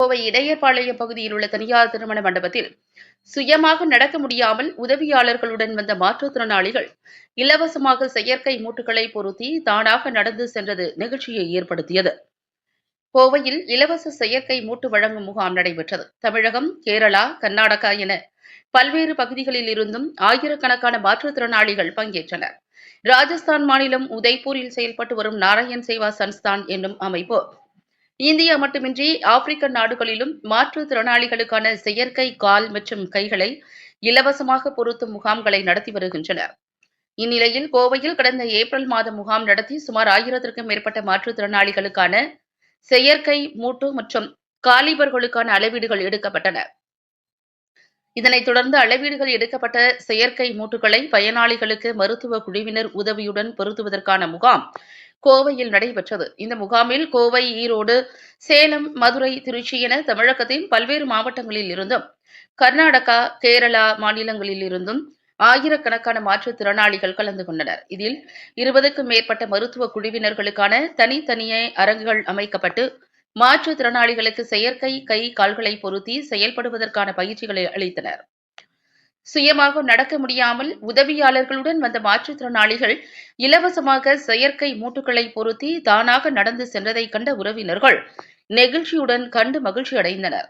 கோவை இடையர்பாளையம் பகுதியில் உள்ள தனியார் திருமண மண்டபத்தில் சுயமாக நடக்க முடியாமல் உதவியாளர்களுடன் வந்த மாற்றுத்திறனாளிகள் இலவசமாக செயற்கை மூட்டுகளை பொருத்தி தானாக நடந்து சென்றது நிகழ்ச்சியை ஏற்படுத்தியது. கோவையில் இலவச செயற்கை மூட்டு வழங்கும் முகாம் நடைபெற்றது. தமிழகம் கேரளா கர்நாடகா என பல்வேறு பகுதிகளில் இருந்தும் ஆயிரக்கணக்கான மாற்றுத்திறனாளிகள் பங்கேற்றனர். ராஜஸ்தான் மாநிலம் உதய்பூரில் செயல்பட்டு வரும் நாராயண் சேவா சன்ஸ்தான் என்னும் அமைப்பு இந்தியா மட்டுமின்றி ஆப்பிரிக்க நாடுகளிலும் மாற்றுத்திறனாளிகளுக்கான செயற்கை கால் மற்றும் கைகளை இலவசமாக பொருத்தும் முகாம்களை நடத்தி வருகின்றனர் இந்நிலையில் கோவையில் கடந்த ஏப்ரல் மாதம் முகாம் நடத்தி சுமார் ஆயிரத்திற்கும் மேற்பட்ட மாற்றுத்திறனாளிகளுக்கான செயற்கை மூட்டு மற்றும் காலிபர்களுக்கான அளவீடுகள் எடுக்கப்பட்டன. இதனைத் தொடர்ந்து அளவீடுகள் எடுக்கப்பட்ட செயற்கை மூட்டுகளை பயனாளிகளுக்கு மருத்துவ குழுவினர் உதவியுடன் பொருத்துவதற்கான முகாம் கோவையில் நடைபெற்றது. இந்த முகாமில் கோவை ஈரோடு சேலம் மதுரை திருச்சி என தமிழகத்தின் பல்வேறு மாவட்டங்களில் இருந்தும் கர்நாடகா கேரளா மாநிலங்களில் இருந்தும் ஆயிரக்கணக்கான மாற்றுத்திறனாளிகள் கலந்து கொண்டனர். இதில் இருபதுக்கும் மேற்பட்ட மருத்துவ குழுவினர்களுக்கான தனித்தனியே அரங்குகள் அமைக்கப்பட்டு மாற்றுத்திறனாளிகளுக்கு செயற்கை கை கால்களை பொருத்தி செயல்படுவதற்கான பயிற்சிகளை அளித்தனர். சுயமாக நடக்க முடியாமல் உதவியாளர்களுடன் வந்த மாற்றுத்திறனாளிகள் இலவசமாக செயற்கை மூட்டுகளை பொருத்தி தானாக நடந்து சென்றதை கண்ட உறவினர்கள் நெகிழ்ச்சியுடன் கண்டு மகிழ்ச்சி அடைந்தனர்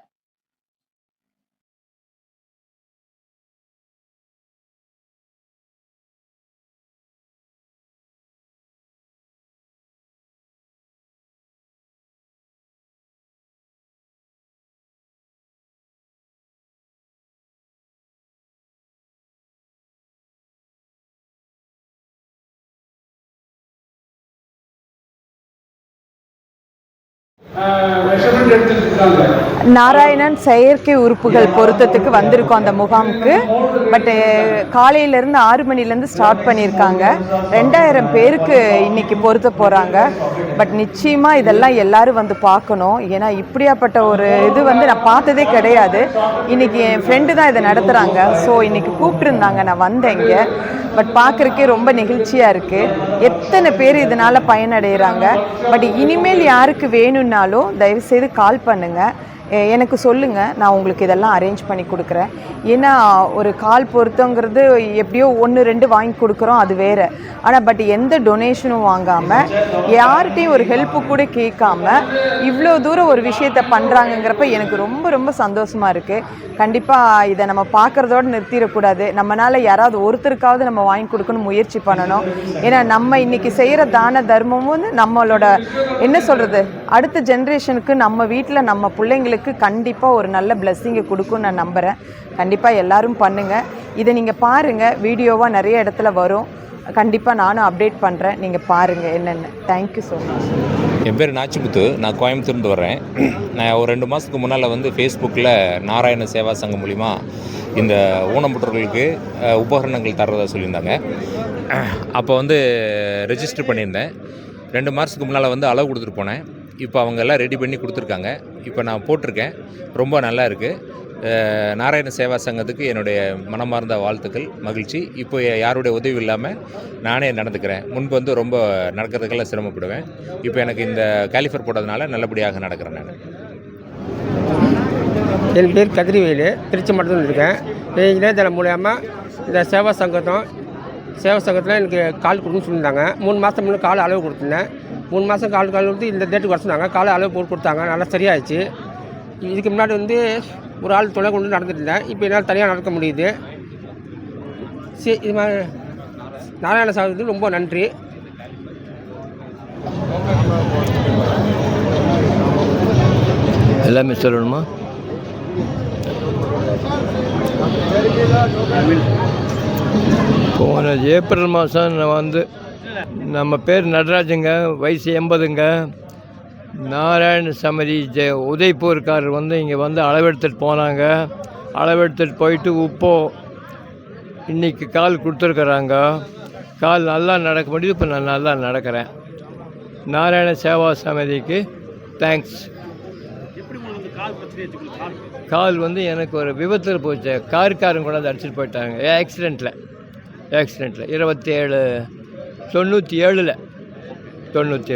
மெஷர்மெண்ட் எடுத்துட்டு இருக்காங்க. நாராயணன் செயற்கை உறுப்புகள் பொருத்தத்துக்கு வந்திருக்கோம் அந்த முகாமுக்கு. பட்டு காலையிலேருந்து ஆறு மணிலேருந்து ஸ்டார்ட் பண்ணியிருக்காங்க. ரெண்டாயிரம் பேருக்கு இன்னைக்கு பொருத்த போகிறாங்க பட் நிச்சயமாக இதெல்லாம் எல்லாரும் வந்து பார்க்கணும். ஏன்னா இப்படியாப்பட்ட ஒரு இது வந்து நான் பார்த்ததே கிடையாது. இன்னைக்கு என் ஃப்ரெண்டு தான் இதை நடத்துகிறாங்க ஸோ இன்னைக்கு கூப்பிட்டுருந்தாங்க. நான் வந்தேன் இங்கே. பட் பார்க்குறக்கே ரொம்ப நெகிழ்ச்சியாக இருக்குது எத்தனை பேர் இதனால் பயனடைகிறாங்க. பட் இனிமேல் யாருக்கு வேணும்னாலும் தயவுசெய்து கால் பண்ணுங்கள் எனக்கு சொல்லுங்கள் நான் உங்களுக்கு இதெல்லாம் அரேஞ்ச் பண்ணி கொடுக்குறேன். ஏன்னா ஒரு கால் பொருத்தங்கிறது எப்படியோ ஒன்று ரெண்டு வாங்கி கொடுக்குறோம் அது வேறு. ஆனால் பட் எந்த டொனேஷனும் வாங்காமல் யார்கிட்டையும் ஒரு ஹெல்ப்பு கூட கேட்காம இவ்வளோ தூரம் ஒரு விஷயத்தை பண்ணுறாங்கங்கிறப்ப எனக்கு ரொம்ப ரொம்ப சந்தோஷமாக இருக்குது கண்டிப்பாக இதை நம்ம பார்க்குறதோடு நிறுத்திடக்கூடாது. நம்மளால் யாராவது ஒருத்தருக்காவது நம்ம வாங்கி கொடுக்கணும் முயற்சி பண்ணணும். ஏன்னா நம்ம இன்றைக்கி செய்கிற தான தர்மமும் வந்து நம்மளோட என்ன சொல்கிறது அடுத்த ஜென்ரேஷனுக்கு நம்ம வீட்டில் நம்ம பிள்ளைங்களுக்கு கண்டிப்பாக ஒரு நல்ல பிளெஸ்ஸிங்கை கொடுக்கும்னு நான் நம்புகிறேன் கண்டிப்பாக எல்லாரும் பண்ணுங்கள் இதை நீங்கள் பாருங்கள் வீடியோவாக நிறைய இடத்துல வரும். கண்டிப்பாக நானும் அப்டேட் பண்ணுறேன் நீங்கள் பாருங்கள் என்னென்ன. தேங்க்யூ ஸோ மச் என் பேர் நாச்சிமுத்து. நான் கோயம்புத்தூர்ந்து வரேன் நான் ஒரு ரெண்டு மாதத்துக்கு முன்னால் வந்து ஃபேஸ்புக்கில் நாராயண சேவா சங்கம் மூலிமா இந்த ஊனமுற்றவர்களுக்கு உபகரணங்கள் தர்றதா சொல்லியிருந்தாங்க. அப்போ வந்து ரெஜிஸ்டர் பண்ணியிருந்தேன். ரெண்டு மாதத்துக்கு முன்னால் வந்து அளவு கொடுத்துட்டு போனேன். இப்போ அவங்க எல்லாம் ரெடி பண்ணி கொடுத்துருக்காங்க. இப்போ நான் போட்டிருக்கேன். ரொம்ப நல்லா இருக்குது நாராயண சேவா சங்கத்துக்கு என்னுடைய மனமார்ந்த வாழ்த்துக்கள் மகிழ்ச்சி. இப்போ யாருடைய உதவி இல்லாமல் நானே நடந்துக்கிறேன். முன்பு வந்து ரொம்ப நடக்கிறதுக்கெல்லாம் சிரமப்படுவேன். இப்போ எனக்கு இந்த கேலிஃபர் போட்டதுனால நல்லபடியாக நடக்கிறேன் நான். என் பேர் கதிரிவேலு. திருச்சி மட்டும் இருக்கேன். என் இணையதளம் மூலயமா இந்த சேவா சங்கத்தம் சேவா சங்கத்தில் எனக்கு கால் கொடுக்குன்னு சொல்லியிருந்தாங்க. மூணு மாதம் முன்னே கால் அளவு கொடுத்துருந்தேன். மூணு மாதம் கால் கால் கொடுத்து இந்த டேட்டுக்கு வர சொன்னாங்க காலை அளவு போட்டு கொடுத்தாங்க. நல்லா சரியாயிடுச்சு. இதுக்கு முன்னாடி வந்து ஒரு ஆள் தொலை கொண்டு நடந்துட்டு இருந்தேன். இப்போ என்னால் தனியாக நடக்க முடியுது. சரி இது மாதிரி நாராயண சாமிக்கு ரொம்ப நன்றி. எல்லாமே சொல்லணுமா? போன ஏப்ரல் மாதம் நான் வந்து நம்ம பேர் நடராஜுங்க வயசு எண்பதுங்க. நாராயண சமதி ஜெ உதய்பூர்காரர் வந்து இங்கே வந்து அளவெடுத்துட்டு போனாங்க. அளவெடுத்துட்டு போயிட்டு உப்போ இன்னைக்கு கால் கொடுத்துருக்குறாங்க. கால் நல்லா நடக்க முடியுது இப்போ நான் நல்லா நடக்கிறேன். நாராயண சேவா சமிதிக்கு தேங்க்ஸ் கால் வந்து எனக்கு ஒரு விபத்தில் போச்சு. காருக்காரங்க கூட அடிச்சிட்டு போயிட்டாங்க. ஆக்சிடெண்ட்டில் ஆக்சிடெண்ட்டில் இருபத்தி ஏழு தொண்ணூற்றி ஏழில் தொண்ணூற்றி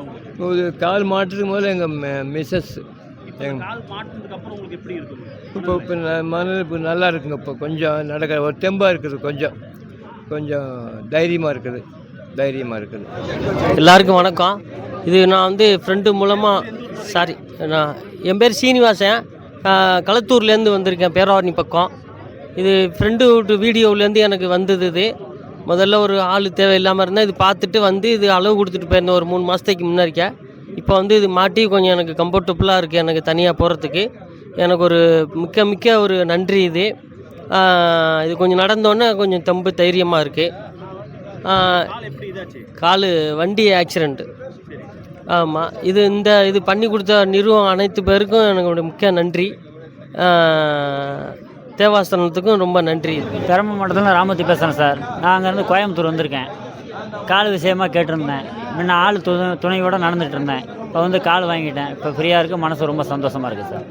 உங்களுக்கு? ஒரு கால் மாட்டுறதுக்கு முதல்ல எங்கள் மிஸ்ஸஸ். இப்போ இந்த கால் மாட்டினதுக்கு அப்புறம் உங்களுக்கு எப்படி இருக்குது இப்போ மனது இப்போ நல்லா இருக்குங்க. இப்போ கொஞ்சம் நடக்க ஒரு தெம்பாக இருக்குது கொஞ்சம். கொஞ்சம் தைரியமாக இருக்குது. தைரியமாக இருக்குது. எல்லாருக்கும் வணக்கம். இது நான் வந்து ஃப்ரெண்டு மூலமாக சாரி நான் என் பேர் சீனிவாசன். களத்தூர்லேருந்து வந்திருக்கேன் பேராவரணி பக்கம். இது ஃப்ரெண்டு வீட்டு வீடியோவிலேருந்து எனக்கு வந்தது இது. முதல்ல ஒரு ஆள் தேவையில்லாமல் இருந்தால் இது பார்த்துட்டு வந்து இது அளவு கொடுத்துட்டு போயிருந்தேன் ஒரு மூணு மாதத்துக்கு முன்னாடிக்க. இப்போ வந்து இது மாட்டி கொஞ்சம் எனக்கு கம்ஃபர்டபுளாக இருக்குது எனக்கு தனியாக போகிறதுக்கு எனக்கு ஒரு மிக்க மிக்க ஒரு நன்றி இது. இது கொஞ்சம் நடந்தோன்னே கொஞ்சம் தம்பு தைரியமாக இருக்குது கால் வண்டி ஆக்சிடெண்ட்டு ஆமாம் இது இந்த இது பண்ணி கொடுத்த நிறுவனம் அனைத்து பேருக்கும் எனக்கு முக்கிய நன்றி. தேவாஸ்தானத்துக்கும் ரொம்ப நன்றி. பெரம்பு மாவட்டத்தில் ராமூர்த்தி பேசுகிறேன் சார். நான் அங்கேருந்து கோயம்புத்தூர் வந்திருக்கேன். கால் விஷயமா கேட்டிருந்தேன். முன்ன ஆள் துணை துணையோடு நடந்துகிட்டு இருந்தேன். இப்போ வந்து கால் வாங்கிட்டேன். இப்போ ஃப்ரீயாக இருக்குது மனசு ரொம்ப சந்தோஷமாக இருக்குது சார்.